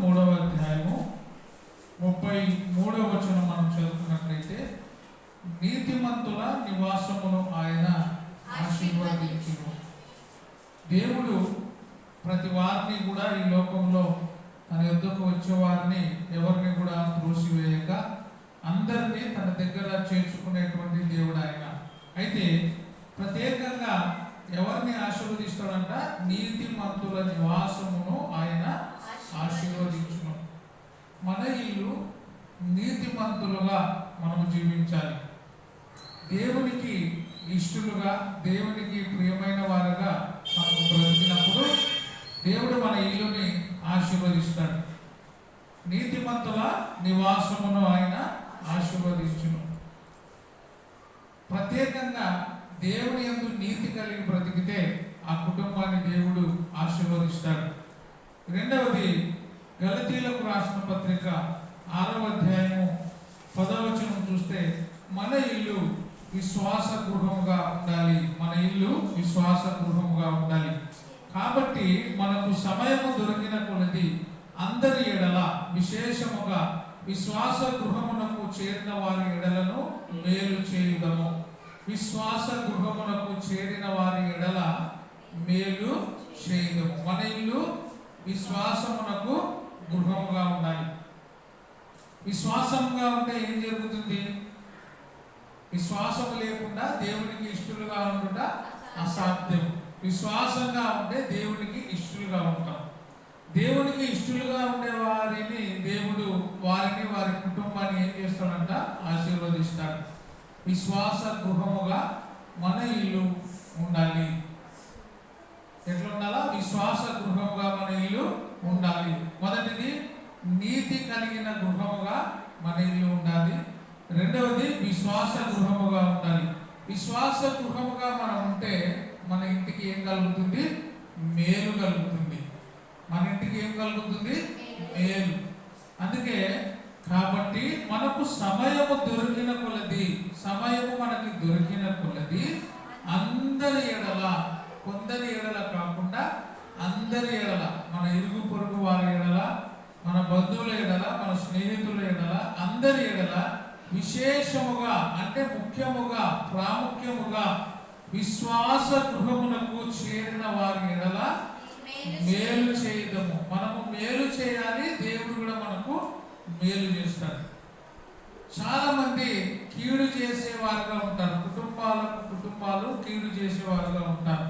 మూడవ అధ్యాయము ముప్పై మూడవ వచనం మనం చదువుకున్నట్లయితే నీతిమంతుల నివాసమును ఆయన ఆశీర్వదించును. దేవుడు ప్రతి వారిని కూడా ఈ లోకంలో తన యుద్ధకు వచ్చే వారిని ఎవరిని కూడా త్రోసివేయక అందరినీ తన దగ్గర చేర్చుకునేటువంటి దేవుడు ఆయన. అయితే ప్రత్యేకంగా ఎవరిని ఆశీర్వదిస్తాడంట? నీతి మంతుల నివాసమును ఆయన ఆశీర్వదించును. మన ఇల్లు నీతిమంతులుగా మనము జీవించాలి. దేవునికి ఇష్టలుగా దేవునికి ప్రియమైన వారుగా మనము బ్రతికినప్పుడు దేవుడు మన ఇల్లుని ఆశీర్వదిస్తాడు. నీతిమంతుల నివాసమును ఆయన ఆశీర్వదించును. ప్రత్యేకంగా దేవుని యందు నీతి కలిగి బ్రతికితే ఆ కుటుంబాన్ని దేవుడు ఆశీర్వదిస్తాడు. రెండవది గలతీలకు రాసిన పత్రిక ఆరవ అధ్యాయము పదవచనం చూస్తే మన ఇల్లు విశ్వాస గృహముగా ఉండాలి. మన ఇల్లు విశ్వాస గృహముగా ఉండాలి. కాబట్టి మనకు సమయము దొరికిన కొలది అందరి ఎడల విశేషముగా విశ్వాస గృహమునకు చేరిన వారి ఎడలను మేలు చేయుదము. విశ్వాస గృహమునకు చేరిన వారి ఎడల మేలు చేయుదము. మన ఇల్లు విశ్వాసమునకు గృహముగా ఉండాలి. విశ్వాసంగా ఉంటే ఏం జరుగుతుంది? విశ్వాసము లేకుండా దేవునికి ఇష్టలుగా ఉండుట అసాధ్యం విశ్వాసంగా ఉంటే దేవునికి ఇష్టలుగా ఉంటాం. దేవునికి ఇష్టలుగా ఉండే వారిని దేవుడు వారిని వారి కుటుంబాన్ని ఏం చేస్తాడంట? ఆశీర్వదిస్తాడు. విశ్వాస గృహముగా మన ఇల్లు ఉండాలి. ఎట్లా ఉండాలా విశ్వాస గృహముగా మన ఇల్లు ఉండాలి. మొదటిది నీతి కలిగిన గృహముగా మన ఇల్లు ఉండాలి. రెండవది విశ్వాస గృహముగా ఉండాలి. విశ్వాస గృహముగా మనం ఉంటే మన ఇంటికి ఏం కలుగుతుంది? మేలు కలుగుతుంది. మన ఇంటికి ఏం కలుగుతుంది? మేలు. అందుకే కాబట్టి మనకు సమయము దొరికిన కొలది సమయము మనకి దొరికిన కొలది అందరి ఎడల అందరి ఎడల మన ఇరుగు పొరుగు వారి ఎడల మన బంధువుల ఎడల మన స్నేహితుల ఎడల అందరి ఎడల విశేషముగా అంటే ముఖ్యముగా ప్రాముఖ్యముగా విశ్వాస గృహమునకు చేరిన వారి ఎడల మేలు చేయదము మనము మేలు చేయాలి దేవుడు కూడా మనకు మేలు చేస్తాడు. చాలామంది కీడు చేసేవారుగా ఉంటారు. కుటుంబాలకు కుటుంబాలు కీడు చేసేవారుగా ఉంటారు.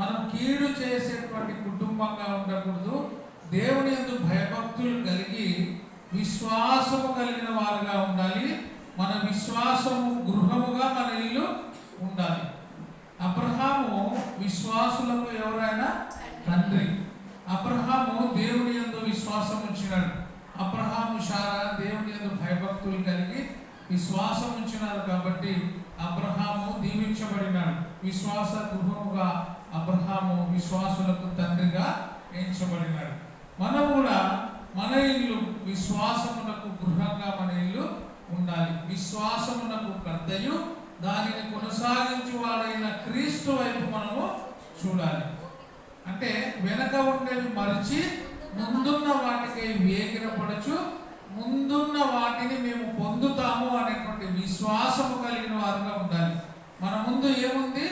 మనం కీడు చేసేటువంటి కుటుంబంగా ఉండకూడదు. దేవుని యందు భయభక్తులు కలిగి విశ్వాసము కలిగిన వారుగా ఉండాలి. మన విశ్వాసము గృహముగా మన ఇల్లు ఉండాలి. అబ్రహాము విశ్వాసులకు ఎవరైనా తండ్రి. అబ్రహాము దేవుని యందు విశ్వాసం ఉంచినాడు. అబ్రహాము షారా దేవుని యందు భయభక్తులు కలిగి విశ్వాసం ఉంచినారు కాబట్టి అబ్రహాము దీవించబడినాడు. విశ్వాస గృహముగా అబ్రహాము విశ్వాసులకు తండ్రిగా ఎంచబడినాడు. మనం కూడా మన ఇల్లు విశ్వాసమునకు గృహంగా మన ఇల్లు ఉండాలి. విశ్వాసమునకు కర్తయు దానిని కొనసాగించు వాడైన క్రీస్తు వైపు మనము చూడాలి. అంటే వెనక ఉండేవి మరిచి ముందున్న వాటికై వేగిరపడచ్చు ముందున్న వాటిని మేము పొందుతాము అనేటువంటి విశ్వాసము కలిగిన వారుగా ఉండాలి. మన ముందు ఏముంది?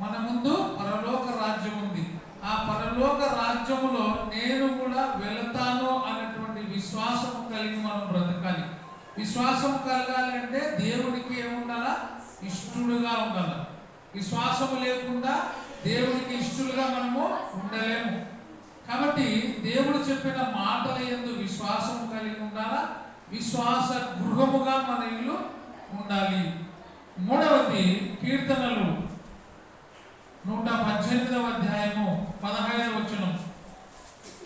మన ముందు పరలోక రాజ్యం ఉంది. ఆ పరలోక రాజ్యములో నేను కూడా వెళతాను అనేటువంటి విశ్వాసం కలిగి మనం బ్రతకాలి. విశ్వాసం కలగాలి అంటే దేవునికి ఏముండాలా? ఇష్టడుగా ఉండాలి. విశ్వాసము లేకుండా దేవునికి ఇష్టలుగా మనము ఉండలేము. కాబట్టి దేవుడు చెప్పిన మాటల ఎందు విశ్వాసం కలిగి ఉండాలా? విశ్వాస గృహముగా మన ఇల్లు ఉండాలి. మూడవది కీర్తనలు. నూట పద్దెనిమిదవ అధ్యాయము పదహైదవ వచనం.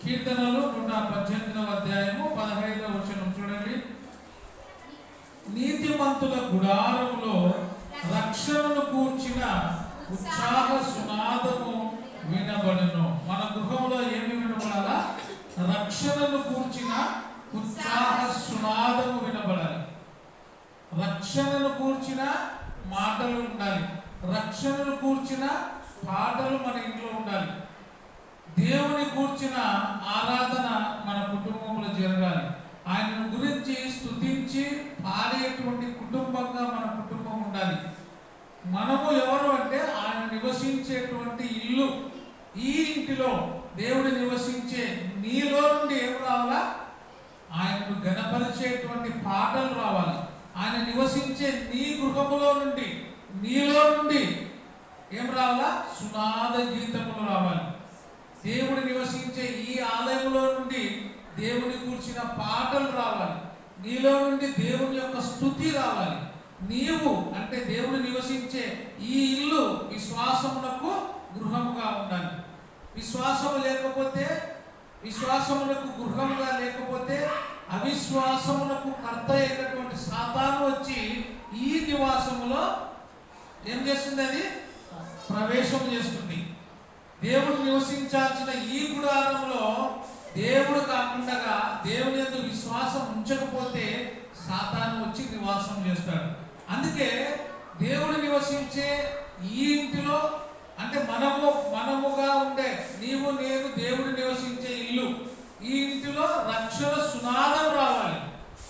కీర్తనలు నూట పద్దెనిమిదవ అధ్యాయము పదహైదవ వచనం. చూడండి. నీతిమంతుల గుడారములో రక్షణను కూర్చిన ఉత్సాహ సునాదము వినబడను. మన గృహంలో ఏమి వినబడాలా? రక్షణను కూర్చిన ఉత్సాహ సునాదము వినబడాలి. రక్షణను కూర్చిన మాటలు ఉండాలి. రక్షణను కూర్చిన పాటలు మన ఇంట్లో ఉండాలి. దేవుని కూర్చిన ఆరాధన మన కుటుంబంలో జరగాలి. ఆయన గురించి స్తుతించి పాడేటువంటి కుటుంబంగా మన కుటుంబం ఉండాలి. మనము ఎవరు అంటే ఆయన నివసించేటువంటి ఇల్లు. ఈ ఇంటిలో దేవుడు నివసించే నీలో నుండి ఏం రావాలా? ఆయనను గణపరిచేటువంటి పాటలు రావాలి. ఆయన నివసించే నీ గృహములో నుండి నీలో నుండి ఏం రావాలా? సునాద గీతములు రావాలి. దేవుడు నివసించే ఈ ఆలయంలో నుండి దేవుని కూర్చిన పాటలు రావాలి. నీలో నుండి దేవుని యొక్క స్థుతి రావాలి. నీవు అంటే దేవుడు నివసించే ఈ ఇల్లు విశ్వాసమునకు గృహముగా ఉండాలి. విశ్వాసము లేకపోతే విశ్వాసమునకు గృహముగా లేకపోతే అవిశ్వాసమునకు కర్త అయినటువంటి సాతాను వచ్చి ఈ నివాసములో ఏం చేస్తుంది అది? ప్రవేశం చేస్తుంది దేవుడు నివసించాల్సిన ఈ గుడారంలో దేవుడు కాకుండా దేవుని యొక్క విశ్వాసం ఉంచకపోతే సాతాను వచ్చి నివాసం చేస్తాడు. అందుకే దేవుడు నివసించే ఈ ఇంటిలో అంటే మనము మనముగా ఉండే నీవు నేను దేవుడు నివసించే ఇల్లు. ఈ ఇంటిలో రక్షణ సునాదం రావాలి.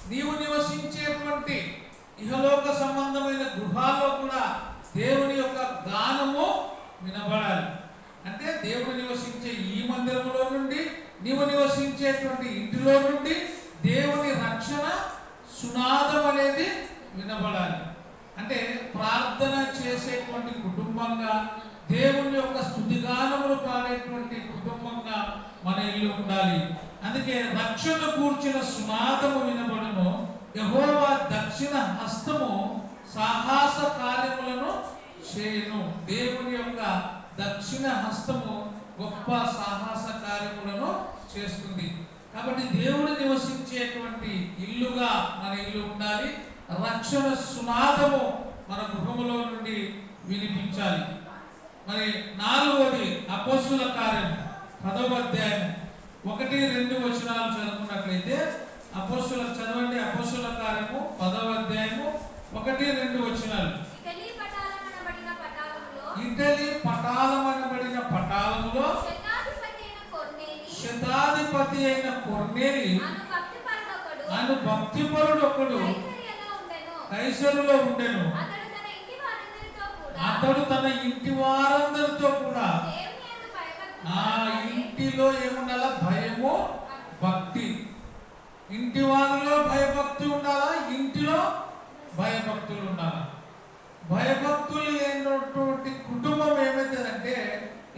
నీవు నివసించేటువంటి ఇహలోక సంబంధమైన గృహాల్లో కూడా దేవుని యొక్క గానము వినబడాలి. అంటే దేవుడు నివసించే ఈ మందిరంలో నుండి నీవు నివసించేటువంటి ఇంటిలో నుండి దేవుని రక్షణ సునాదం అనేది వినబడాలి. అంటే ప్రార్థన చేసేటువంటి కుటుంబంగా దేవుని యొక్క స్థుతిగానములు పాడేటువంటి కుటుంబంగా మన ఇల్లు ఉండాలి. అందుకే రక్షణ కూర్చిన సునాదము వినబడను. యహోవా దక్షిణ హస్తము సాహస కార్యములను చేయను. దేవుని యొక్క దక్షిణ హస్తము గొప్ప సాహస కార్యములను చేస్తుంది. కాబట్టి దేవుడు నివసించేటువంటి ఇల్లుగా మన ఇల్లు ఉండాలి. రక్షణ సునాదము మన గృహములో నుండి వినిపించాలి. మరి నాలుగవది అపోస్తుల కార్యం పదవ అధ్యాయం. ఒకటి రెండు వచనాలు చదువుకున్నట్లయితే అపోస్తుల చదవండి అపోస్తుల కార్యము పదవ అధ్యాయము ఒకటి రెండు వచనాలు. ఇటలీ పటాలమనబడిన పటాలములో శతాధిపతి అయిన కొర్నేలి అను భక్తిపరుడు ఒకడు. కైసరులో ఉండెను. అతడు తన ఇంటి వారందరితో కూడా ఆ ఇంటిలో ఏముండాల? భయము భక్తి. ఇంటి వారిలో భయభక్తి ఉండాలా? ఇంటిలో భయభక్తులు ఉండాలా భయభక్తులు లేనటువంటి కుటుంబం ఏమైతుందంటే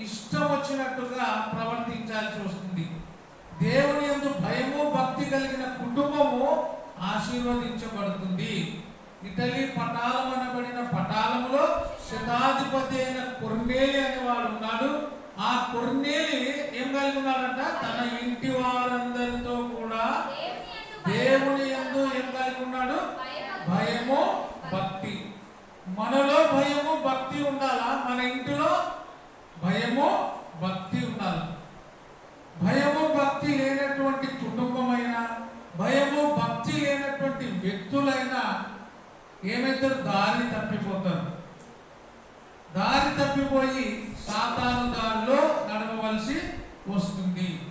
ఇష్టం వచ్చినట్టుగా ప్రవర్తించాల్సి వస్తుంది. దేవుని యందు భయము భక్తి కలిగిన కుటుంబము ఆశీర్వదించబడుతుంది. ఇటలీ పటాలం అనబడిన పటాలములో శతాధిపతి అయిన కొర్నేలి అనేవాడు ఉన్నాడు. ఆ కొర్నేలి ఏం కలిగి ఉన్నాడంట? తన ఇంటి వారందరితో కూడా దేవుని యందు ఏం కలిగి ఉన్నాడు? భయము భక్తి. మనలో భయము భక్తి ఉండాలా? మన ఇంటిలో భయము భక్తి ఉండాలి. భయము భక్తి లేనటువంటి కుటుంబమైనా భయము భక్తి లేనటువంటి వ్యక్తులైనా ఏమైతే దారి తప్పిపోతారు? దారి తప్పిపోయి సాతాను దారిలో నడవవలసి వస్తుంది.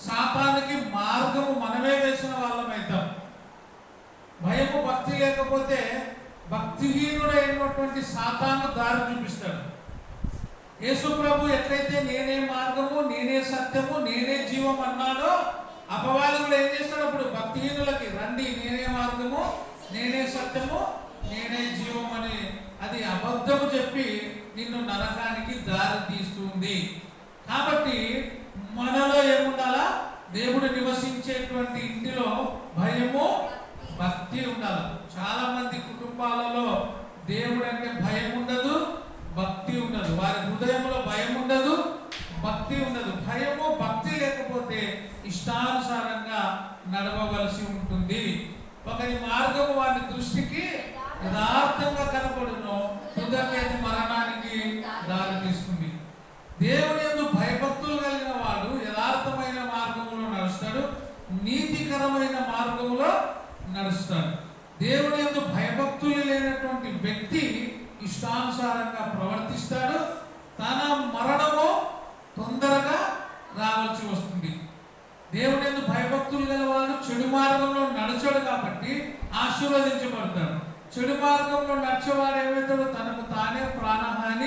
సాతానికి మార్గము మనమే వేసిన వాళ్ళమైతాం. భయము భక్తి లేకపోతే భక్తిహీనుడైనటువంటి సాతాను దారి చూపిస్తాడు. యేసు ప్రభు ఎట్లయితే నేనే మార్గము నేనే సత్యము నేనే జీవం అన్నాడో అపవాదుడు ఏం చేస్తాడు? అప్పుడు భక్తిహీనులకి రండి నేనే మార్గము నేనే సత్యము నేనే జీవం అని అది అబద్ధము చెప్పి నిన్ను నరకానికి దారి తీస్తుంది. కాబట్టి మనలో ఏముండాలా? దేవుడు నివసించేటువంటి ఇంటిలో భయము భక్తి ఉండాలి చాలా మంది కుటుంబాలలో దేవుడు అంటే భయం ఉండదు భక్తి ఉండదు. వారి హృదయంలో భయం ఉండదు భక్తి ఉండదు. భయము భక్తి లేకపోతే ఇష్టానుసారంగా నడవవలసి ఉంటుంది. ఒకరి మార్గం వారి దృష్టికి యథార్థంగా కనపడును తుదకేది మరణానికి దారి తీస్తుంది. దేవుని ఎందు భయభక్తులు కలిగిన వాడు యథార్థమైన మార్గంలో నడుస్తాడు. నీతికరమైన మార్గంలో నడుస్తాడు. దేవుని యొక్క భయభక్తులు లేనటువంటి వ్యక్తి ఇష్టానుసారంగా ప్రవర్తిస్తాడు. తన మరణము తొందరగా రావాల్సి వస్తుంది. దేవుని ఎందుకు భయభక్తులు గలవాడు చెడు మార్గంలో నడచడు కాబట్టి ఆశీర్వదించబడతాడు. చెడు మార్గంలో నడిచేవాడు ఏమవుతాడు తనకు తానే ప్రాణహాని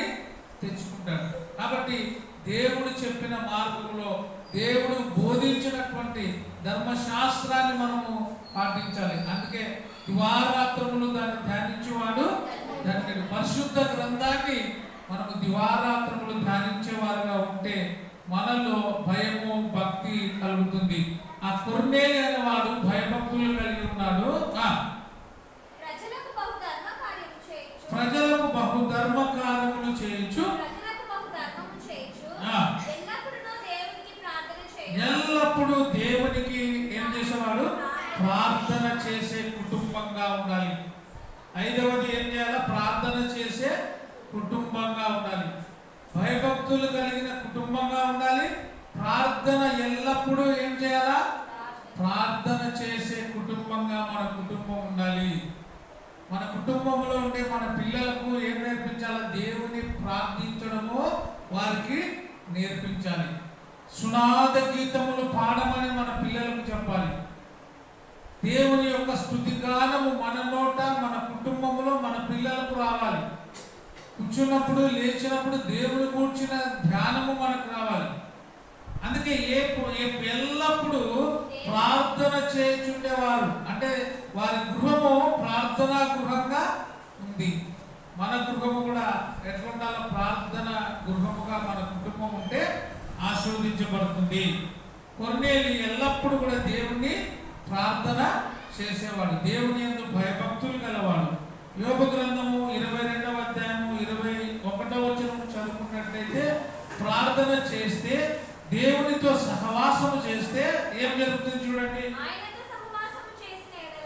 తెచ్చుకుంటాడు. కాబట్టి దేవుడు చెప్పిన మార్గంలో దేవుడు బోధించినటువంటి ధర్మశాస్త్రాన్ని మనము పాటించాలి. అందుకే దివారాత్రములు దాన్ని ధ్యానించేవాడు దానికి పరిశుద్ధ గ్రంథాన్ని మనము దివారాత్రములు ధ్యానించేవారుగా ఉంటే మనలో భయము భక్తి కలుగుతుంది. ఆ కొర్నేలి అనేవాడు భయభక్తులు కలిగి ఉన్నాడు. ఆ. ప్రజలకు బహు ధర్మ కార్యములు చేయొచ్చు ఎల్లప్పుడూ దేవునికి ఏం చేసేవాడు? ప్రార్థన చేసే కుటుంబంగా ఉండాలి. ఐదవది ఏం చేయాలి? ప్రార్థన చేసే కుటుంబంగా ఉండాలి. భయభక్తులు కలిగిన కుటుంబంగా ఉండాలి. ప్రార్థన ఎల్లప్పుడూ ఏం చేయాలా? ప్రార్థన చేసే కుటుంబంగా మన కుటుంబం ఉండాలి. మన కుటుంబంలో ఉండే మన పిల్లలకు ఏం నేర్పించాలా? దేవుని ప్రార్థించడము వారికి నేర్పించాలి. సునాద గీతములు పాడమని మన పిల్లలకు చెప్పాలి. దేవుని యొక్క స్థుతిగానము మన నోట మన కుటుంబంలో మన పిల్లలకు రావాలి. కూర్చున్నప్పుడు లేచినప్పుడు దేవుని కూర్చిన ధ్యానము మనకు రావాలి. అందుకే ఏ ఎల్లప్పుడు ఎల్లప్పుడూ ప్రార్థన చేయుచుండేవారు. అంటే వారి గృహము ప్రార్థనా గృహంగా ఉంది. మన గృహము కూడా ఎట్లుండాలో ప్రార్థన గృహముగా మన కుటుంబం ఉంటే ఆశీర్వదించబడుతుంది. కొన్నేళ్ళు ఎల్లప్పుడూ కూడా దేవుణ్ణి ప్రార్థన చేసేవాడు. దేవుని ఎందు భయభక్తులు గలవాడు. యోగ గ్రంథము ఇరవై రెండవ అధ్యాయము ఇరవై ఒకటవ వచనం చదువుకున్నట్లయితే ప్రార్థన చేస్తే దేవునితో సహవాసము చేస్తే ఏం జరుగుతుంది చూడండి.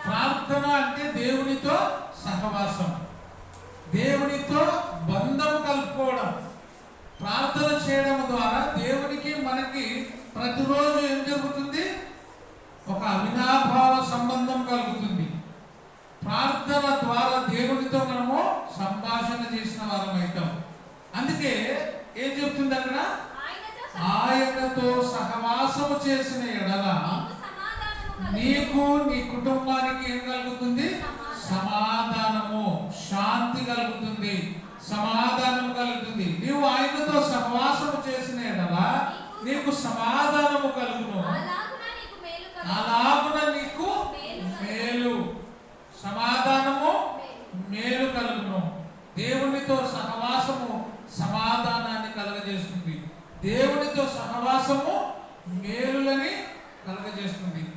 ప్రార్థన అంటే దేవునితో సహవాసం. దేవునితో బంధం కలుపుకోవడం. ప్రార్థన చేయడం ద్వారా దేవునికి మనకి ప్రతిరోజు ఏం జరుగుతుంది? ఒక అవినాభావ సంబంధం కలుగుతుంది. ప్రార్థన ద్వారా దేవునితో మనము సంభాషణ చేసిన వారం అవుతాం. అందుకే ఏం చెప్తుంది అక్కడ? ఆయనతో సహవాసము చేసిన ఎడల నీకు నీ కుటుంబానికి ఏం కలుగుతుంది? సమాధానము. శాంతి కలుగుతుంది. సమాధానం కలుగుతుంది. నీవు ఆయనతో సహవాసము చేసిన ఎడల నీకు సమాధానము కలుగును. అలాగున నీకు మేలు నీకు మేలు. సమాధానము మేలు కలుగును. దేవునితో సహవాసము సమాధానాన్ని కలగజేస్తుంది. దేవునితో సహవాసము మేలులని కలగజేస్తుంది.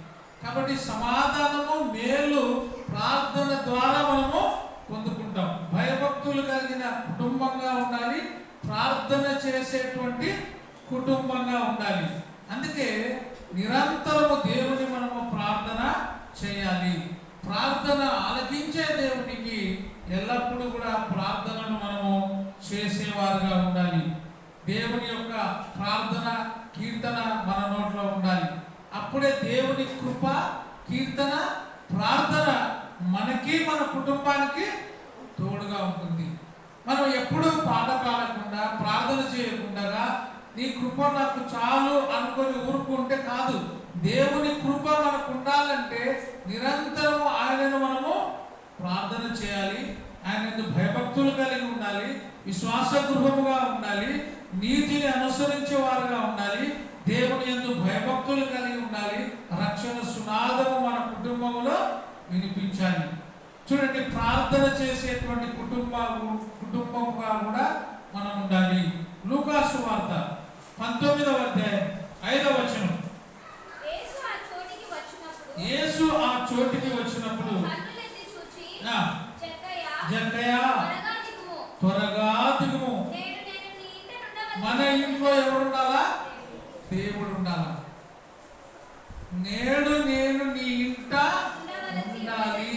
కాబట్టి సమాధానము మేలు ప్రార్థన ద్వారా మనము పొందుకుంటాం. భయభక్తులు కలిగిన కుటుంబంగా ఉండాలి. ప్రార్థన చేసేటువంటి కుటుంబంగా ఉండాలి. అందుకే నిరంతరము దేవుని మనము ప్రార్థన చేయాలి. ప్రార్థన ఆలకించే దేవునికి ఎల్లప్పుడూ కూడా ప్రార్థనను మనము చేసేవారుగా ఉండాలి. దేవుని యొక్క ప్రార్థన కీర్తన మన నోట్లో ఉండాలి. అప్పుడే దేవుని కృప కీర్తన ప్రార్థన మనకి మన కుటుంబానికి తోడుగా ఉంటుంది. మనం ఎప్పుడూ పాట పాడకుండా ప్రార్థన చేయకుండా నీ కృప నాకు చాలు అనుకొని ఊరుకుంటే కాదు. దేవుని కృప మనకు ఉండాలంటే నిరంతరము ఆయనను మనము ప్రార్థన చేయాలి. ఆయన భయభక్తులు కలిగి ఉండాలి. విశ్వాస గృహముగా ఉండాలి. నీతిని అనుసరించే వారుగా ఉండాలి. దేవుని ఎందు భయభక్తులు కలిగి ఉండాలి. రక్షణ సునాదము మన కుటుంబంలో వినిపించాలి. చూడండి ప్రార్థన చేసేటువంటి కుటుంబ కుటుంబంగా కూడా మనం ఉండాలి లూకాసు వార్త పంతొమ్మిదవ అధ్యాయం ఐదవ వచనం యేసు ఆ చోటికి వచ్చినప్పుడు యేసు ఆ చోటికి వచ్చినప్పుడు కన్నులెత్తి చూచి ఆ, జక్కయ్య జక్కయ్య త్వరగా దిగుము త్వరగా దిగుము నేడు నేను నీ ఇంట నుండవలసి మన ఇంట్లో ఎవరు ఉండాలా దేవుడు ఉండాలా నేడు నేను నీ ఇంట ఉండాలి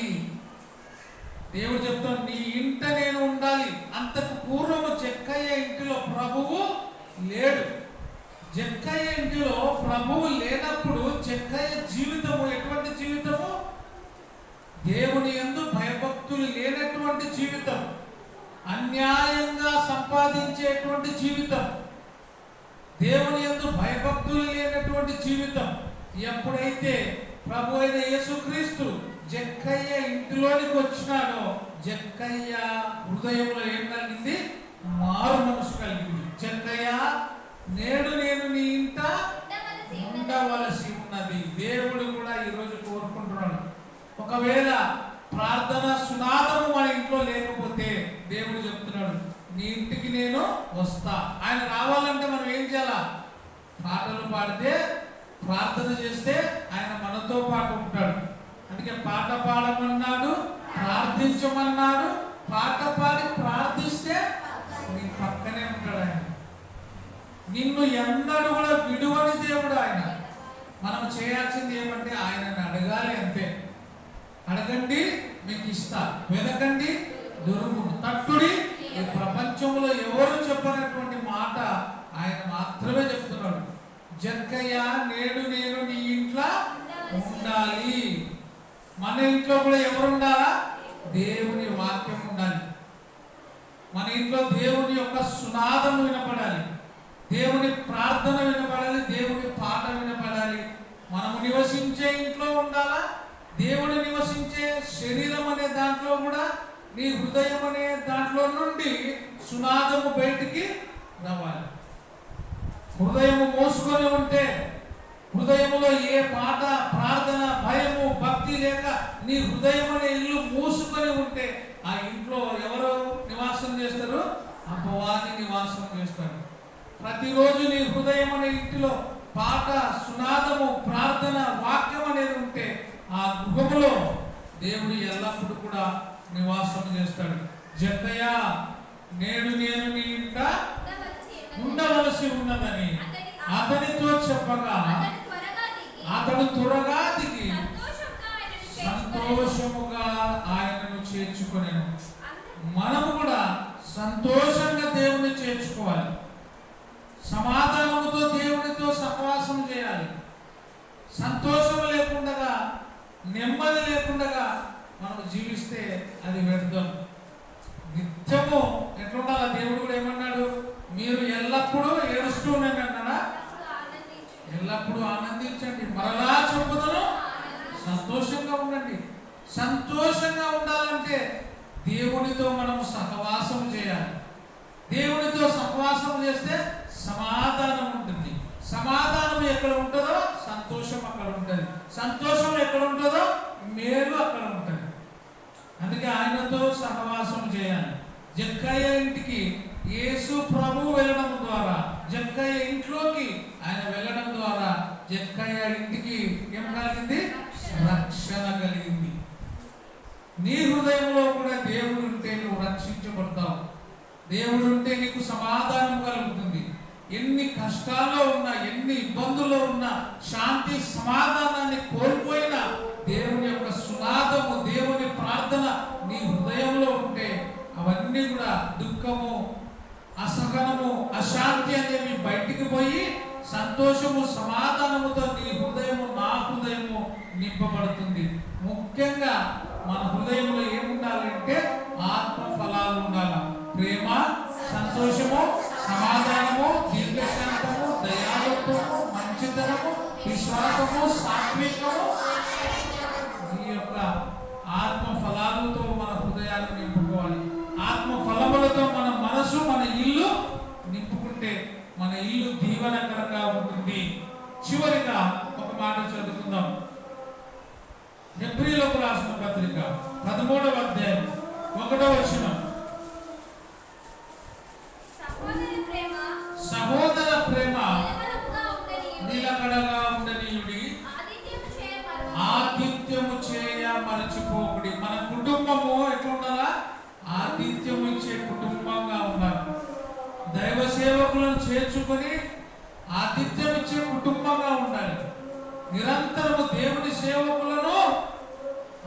దేవుడు చెప్తాడు నీ ఇంట నేను ఉండాలి అంతకు పూర్వము చెక్కయ్య ఇంటిలో ప్రభువు లేడు చెక్కయ్య ఇంటిలో ప్రభువు లేనప్పుడు చెక్కయ్య జీవితము ఎటువంటి జీవితము దేవుని యందు భయభక్తులు లేనటువంటి జీవితం అన్యాయంగా సంపాదించేటువంటి జీవితం దేవుని యందు భయభక్తులు లేనటువంటి జీవితం ఎప్పుడైతే ప్రభు అయిన యేసుక్రీస్తు జక్కయ్య ఇంటిలోనికి వచ్చినాడో జక్కయ్య హృదయంలో ఏం కలిగింది? మారు మనసు కలిగింది. జక్కయ్య నేడు నేను నీ ఇంట ఉండవలసి ఉన్నది. ఉండవలసి ఉన్నది దేవుడు కూడా ఈరోజు కోరుకుంటున్నాడు. ఒకవేళ ప్రార్థన సునాదము మన ఇంట్లో లేకపోతే దేవుడు చెప్తున్నాడు నీ ఇంటికి నేను వస్తా. ఆయన రావాలంటే మనం ఏం చేయాలా? పాటలు పాడితే ప్రార్థన చేస్తే ఆయన మనతో పాటు ఉంటాడు. అందుకే పాట పాడమన్నాడు ప్రార్థించమన్నాడు పాట పాడి ప్రార్థిస్తే నీ పక్కనే ఉంటాడు ఆయన. నిన్ను ఎన్నడూ కూడా విడువని దేవుడు ఆయన. మనం చేయాల్సింది ఏమంటే ఆయనను అడగాలి అంతే. అడగండి మీకు ఇస్తా. వెదకండి దొరుకు తట్టుడి ఈ ప్రపంచంలో ఎవరు చెప్పనటువంటి మాట ఆయన మాత్రమే జనకయ్య నేడు నేను నీ ఇంట్లో ఉండాలి. మన ఇంట్లో కూడా ఎవరు ఉండాలా? దేవుని వాక్యం ఉండాలి. మన ఇంట్లో దేవుని యొక్క సునాదం వినపడాలి. దేవుని ప్రార్థన వినపడాలి దేవుని పాట వినపడాలి. మనము నివసించే ఇంట్లో ఉండాలా? దేవుడు నివసించే శరీరం అనే దాంట్లో కూడా నీ హృదయం అనే దాంట్లో నుండి సునాదము బయటికి రావాలి. హృదయము మోసుకొని ఉంటే హృదయములో ఏ పాట ప్రార్థన భయము భక్తి లేక నీ హృదయం అనే ఇల్లు మూసుకొని ఉంటే ఆ ఇంట్లో ఎవరు నివాసం చేస్తారు? అపవాది నివాసం చేస్తారు. ప్రతిరోజు నీ హృదయం అనే ఇంటిలో పాట సునాదము ప్రార్థన వాక్యం అనేది ఉంటే ఆ గృహములో దేవుడు ఎల్లప్పుడూ కూడా నివాసం చేస్తాడు. జక్కయ్య నేడు నేను నీ ఇంట ఉండవలసి ఉన్నది. ఉండవలసి ఉన్నదని అతనితో చెప్పగా అతడు త్వరగా దిగి. సంతోషముగా ఆయనను చేర్చుకొనెను. అందరూ మనము కూడా సంతోషంగా దేవుని చేర్చుకోవాలి. సమాధానముతో దేవునితో సహవాసం చేయాలి. సంతోషం లేకుండా నెమ్మది లేకుండా మనం జీవిస్తే అది వ్యర్థం. నిత్యము ఎట్లుండాలి? దేవుడు కూడా ఏమన్నాడు? మీరు ఎల్లప్పుడూ ఏడుస్తూ ఉండగా ఎల్లప్పుడూ ఆనందించండి. మరలా చెప్పుతాను? సంతోషంగా ఉండండి. సంతోషంగా ఉండాలంటే దేవునితో మనం సహవాసం చేయాలి. దేవునితో సహవాసం చేస్తే సమాధానం ఉంటుంది. సమాధానం ఎక్కడ ఉంటుందో సంతోషం అక్కడ ఉంటుంది. సంతోషం ఎక్కడ ఉంటుందో మేలు అక్కడ ఉంటుంది. అందుకే ఆయనతో సహవాసం చేయాలి. జక్కయ్య ఇంటికి యేసు ప్రభు వెళ్ళడం ద్వారా జక్కయ్య ఇంట్లోకి ఆయన వెళ్ళడం ద్వారా జక్కయ్య ఇంటికి ఏం కలిగింది రక్షణ కలిగింది. నీ హృదయంలో కూడా దేవుడు ఉంటే నువ్వు రక్షించబడతావు. దేవుడు ఉంటే నీకు సమాధానం కలుగుతుంది. ఎన్ని కష్టాల్లో ఉన్నా ఎన్ని ఇబ్బందుల్లో ఉన్నా శాంతి సమాధానాన్ని కోల్పోయినా దేవుని యొక్క సునాదము దేవుని ప్రార్థన నీ హృదయంలో ఉంటే అవన్నీ కూడా దుఃఖము అసహనము అశాంతి అనేవి బయటికి పోయి సంతోషము సమాధానముతో నీ హృదయము నా హృదయము నింపబడుతుంది. ముఖ్యంగా మన హృదయంలో ఏముండాలంటే ఆత్మ ఫలాలు ఉండాలి. ప్రేమ సంతోషము సమాధానము దీర్ఘశాంతము దయాలత్వము మంచితనము విశ్వాసము సాత్వికము. ఈ యొక్క ఆత్మ ఫలాలతో మన హృదయాన్ని నింపుకోవాలి. ఆత్మ ఫలములతో మన మనసు మన ఇల్లు నింపుకుంటే మన ఇల్లు దీవనకరంగా ఉంటుంది చివరిగా ఒక మాట చదువుకుందాం. ఎప్రిలకు రాసిన పత్రిక పదమూడవ అధ్యాయం ఒకటో వచనం. ఆతిథ్యము ఇచ్చే కుటుంబంగా ఉండాలి దైవ సేవకులను చేర్చుకొని ఆతిథ్యం ఇచ్చే కుటుంబంగా ఉండాలి. నిరంతరము దేవుని సేవకులను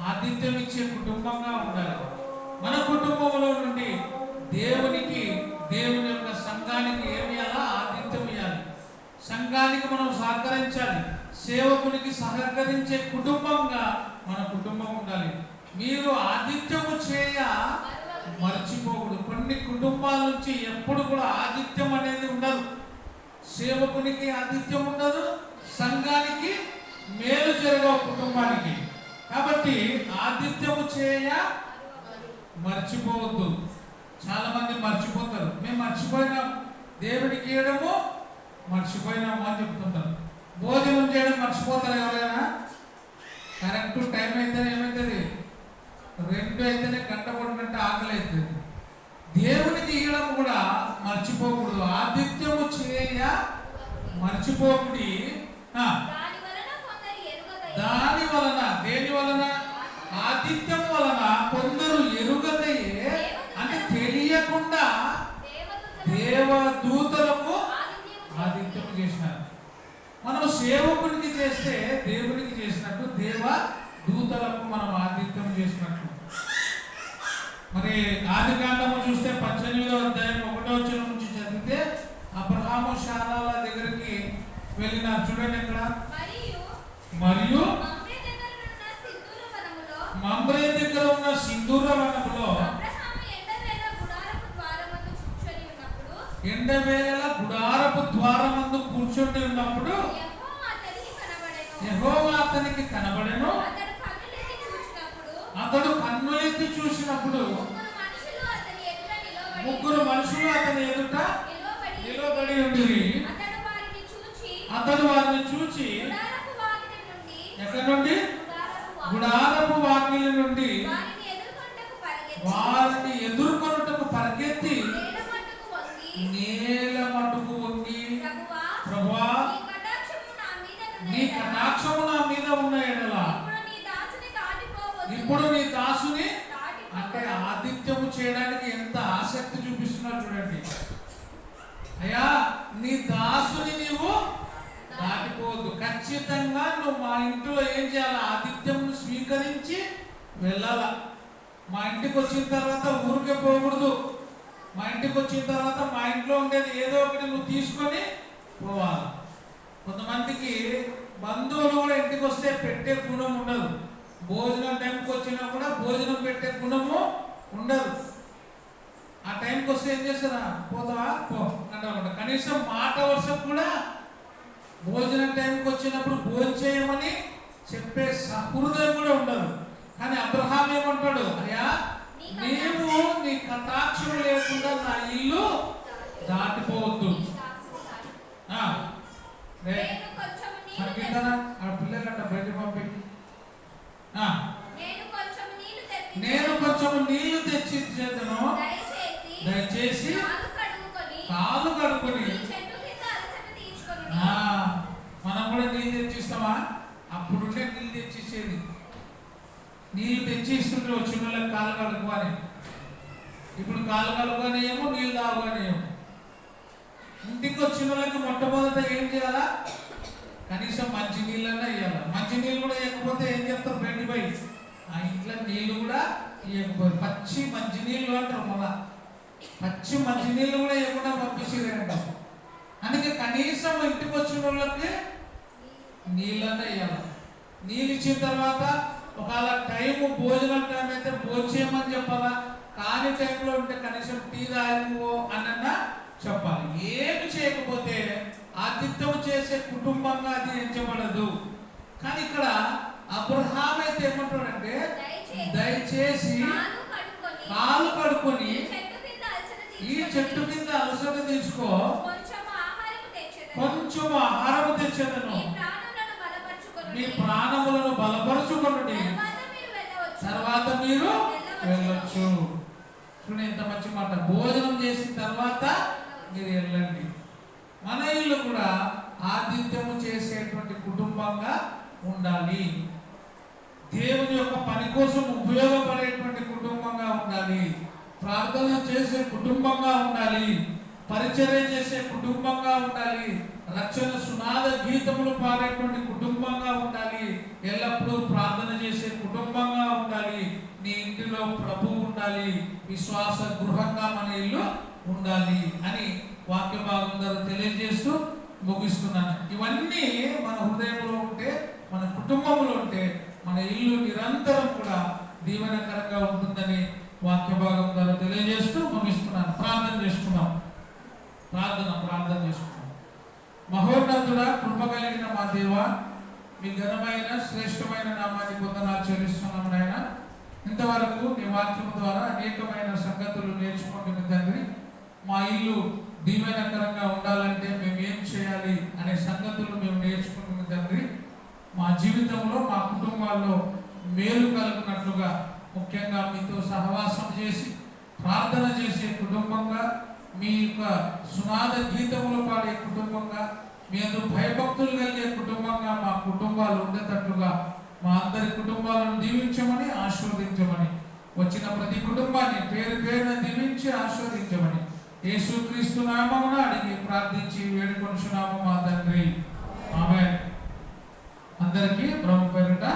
ఆతిథ్యం ఇచ్చే కుటుంబంగా ఉండాలి. మన కుటుంబంలో నుండి దేవునికి దేవుని యొక్క సంఘానికి ఏమి ఇవ్వాలా ఆతిథ్యం ఇవ్వాలి. సంఘానికి మనం సహకరించాలి. సేవకునికి సహకరించే కుటుంబంగా మన కుటుంబం ఉండాలి. మీరు ఆతిథ్యము చేయ మర్చిపోకూడదు. కొన్ని కుటుంబాల నుంచి ఎప్పుడు కూడా ఆతిథ్యం అనేది ఉండదు. సేవకునికి ఆతిథ్యం ఉండదు సంఘానికి మేలు జరగవు కుటుంబానికి. కాబట్టి ఆతిథ్యము చేయ మర్చిపోవద్దు. చాలా మంది మర్చిపోతారు. మేము మర్చిపోయినాం. దేవుడికి ఇవ్వడము మర్చిపోయినాము అని చెప్తుంటారు. భోజనం చేయడం మర్చిపోతారు ఎవరైనా? కరెక్ట్ టైం అయితేనే ఏమవుతుంది రెండు అయితేనే గంట కొట్టినట్టు ఆకలి అవుతుంది దేవునికి ఇవ్వడం కూడా మర్చిపోకూడదు. ఆతిథ్యము చేయ మర్చిపోకుడి. ఆ, దాని వలన దాని వలన ఆతిథ్యం వలన కొందరు ఎరుగతయే. అంటే తెలియకుండా దేవదూతలకు ఆతిథ్యం చేసి చేసినారు. మనం సేవకునికి చేస్తే దేవునికి చేసినట్టు దేవ దూతలకు మనం ఆతిథ్యం చేసినట్లు మరి ఆది కాండము చూస్తే పద్దెనిమిదో అధ్యాయం ఒకటో వచ్చిన నుంచి చదివితే అబ్రహాము శారాల దగ్గరికి వెళ్ళినారు. చూడండి ఇక్కడ మరియు మంబ్రే దగ్గర ఉన్న సింధూర వనములో అబ్రహాము ఎండవేళ గుడారపు ద్వారమందు కూర్చొని ఉన్నప్పుడు యెహోవా అతనికి కనబడెను యెహోవా అతనికి కనబడెను అతడు కన్నులెత్తి చూసినప్పుడు అతడు కన్నులెత్తి చూసినప్పుడు ముగ్గురు మనుషులు అతని ఎదుట నిలబడి ఉండిరి అతడు వారిని చూచి ఎక్కడి నుండి? గుడారపు వాకిలి నుండి వారిని ఎదుర్కొనుటకు పరిగెత్తి నేల ఏం చేయాలి ఆతిథ్యం స్వీకరించి వెళ్ళాల? మా ఇంటికి వచ్చిన తర్వాత ఊరికే పోకూడదు. మా ఇంటికి వచ్చిన తర్వాత మా ఇంట్లో ఉండేది ఏదో ఒకటి నువ్వు తీసుకొని పోవాలి. కొంతమందికి బంధువులు కూడా ఇంటికి వస్తే పెట్టే గుణం ఉండదు. భోజనం టైంకి వచ్చినా కూడా భోజనం పెట్టే గుణము ఉండదు. ఆ టైంకి వస్తే ఏం చేస్తారా? పోతావా? పో. అంటారు కనీసం మాట వరుసకు కూడా భోజనం టైంకి వచ్చినప్పుడు భోజనం చేయమని చెప్పే సహృదయం కూడా ఉండదు కానీ అబ్రహాం ఏమంటాడు? అయ్యా నీవు నీ కటాక్షం లేకుండా నా ఇల్లు దాటిపోవద్దు. ఆ, పిల్లలంట బయట పంపి. నేను కొంచెం నీళ్ళు తెచ్చి ఇచ్చేదను దయచేసి కాలు కడుక్కొని మనం కూడా నీళ్ళు తెచ్చిస్తామా? అప్పుడుండే నీళ్ళు తెచ్చిచ్చేది నీళ్ళు తెచ్చి చిన్నలకు వచ్చిన వాళ్ళకి కాలు కడుక్కోవాలి. ఇప్పుడు కాలు కడుక్కోనేమో నీళ్ళు తాగుకొని ఇంటికి వచ్చిన వాళ్ళకి మొట్టమొదట ఏం చేయాలా? కనీసం మంచి నీళ్ళన్నా ఇవ్వాలి మంచి నీళ్ళు కూడా ఇవ్వకపోతే ఏం చెప్తారు బయట పోయి? ఆ ఇంట్లో నీళ్ళు కూడా ఇవ్వకపోయి పచ్చి మంచి నీళ్ళు అంటారు మళ్ళా. పచ్చి మంచి నీళ్ళు కూడా ఇవ్వకుండా పంపించేదంట అందుకే కనీసం ఇంటికి వచ్చిన వాళ్ళకి నీళ్ళన్నా ఇవ్వాలి నీళ్ళు ఇచ్చిన తర్వాత ఒకవేళ టైం భోజనం టైం అయితే భోజేయమని చెప్పాలా? కాని టైంలో ఉంటే కనీసం టీ తాగిపో అన్న చెప్పాలి. ఏమి చేయకపోతే ఆతిథ్యం చేసే కుటుంబంగా అది ఎంచబడదు కానీ ఇక్కడ అబ్రహాం అయితే ఏమంటాడంటే దయచేసి కాలు కడుక్కొని ఈ చెట్టు కింద అలసట తీసుకో. కొంచెం ఆహారం తెచ్చేదను. మీ ప్రాణములను వెళ్ళవచ్చు. తర్వాత మీరు వెళ్ళొచ్చు. చూడండి ఎంత మంచి మాట. భోజనం చేసిన తర్వాత మీరు వెళ్ళండి. మన ఇల్లు కూడా ఆతిథ్యము చేసేటువంటి కుటుంబంగా ఉండాలి. దేవుని యొక్క పని కోసం ఉపయోగపడేటువంటి కుటుంబంగా ఉండాలి. ప్రార్థన చేసే కుటుంబంగా ఉండాలి. పరిచర్య చేసే కుటుంబంగా ఉండాలి. రక్షణ సునాద గీతములు పాడేటువంటి కుటుంబంగా ఉండాలి. ఎల్లప్పుడూ ప్రార్థన చేసే కుటుంబంగా ఉండాలి. నీ ఇంటిలో ప్రభు ఉండాలి. విశ్వాస గృహంగా మన ఇల్లు ఉండాలి అని వాక్య భాగం తెలియజేస్తూ ముగిస్తున్నాను. ఇవన్నీ మన హృదయంలో ఉంటే మన కుటుంబంలో ఉంటే మన ఇల్లు నిరంతరం కూడా దీవెనకరంగా ఉంటుందని వాక్య భాగం ద్వారా తెలియజేస్తూ ముగిస్తున్నాను. చేసుకున్నాం ప్రార్థన ప్రార్థన చేసుకుంటాం. మహోన్నతుడ కృప కలిగిన మా దేవ మీ ఘనమైన శ్రేష్టమైన నామాన్ని పొందనాలు చెల్లిస్తున్నాం నాయన. ఇంతవరకు మీ వాక్యం ద్వారా అనేకమైన సంగతులు నేర్చుకుంటున్న తండ్రి మా ఇల్లు దీవెనకరంగా ఉండాలంటే మేము ఏం చేయాలి అనే సంగతులు మేము నేర్చుకుంటున్న తండ్రి మా జీవితంలో మా కుటుంబాల్లో మేలు కలుగునట్లుగా ముఖ్యంగా మీతో సహవాసం చేసి ప్రార్థన చేసే కుటుంబంగా మీ యొక్క సునాద గీతములు పాడే కుటుంబంగా మీ అందరూ భయభక్తులు కలిగే కుటుంబంగా మా కుటుంబాలు ఉండేటట్లుగా మా అందరి కుటుంబాలను దీవించమని ఆశీర్వదించమని వచ్చిన ప్రతి కుటుంబాన్ని పేరు పేరున దీవించి ఆశీర్వదించమని యేసుక్రీస్తు నామమున అడిగి ప్రార్థించి వేడుకొనుచున్నాము మా తండ్రి. ఆమె అందరికీ బ్రహ్మ పేరిట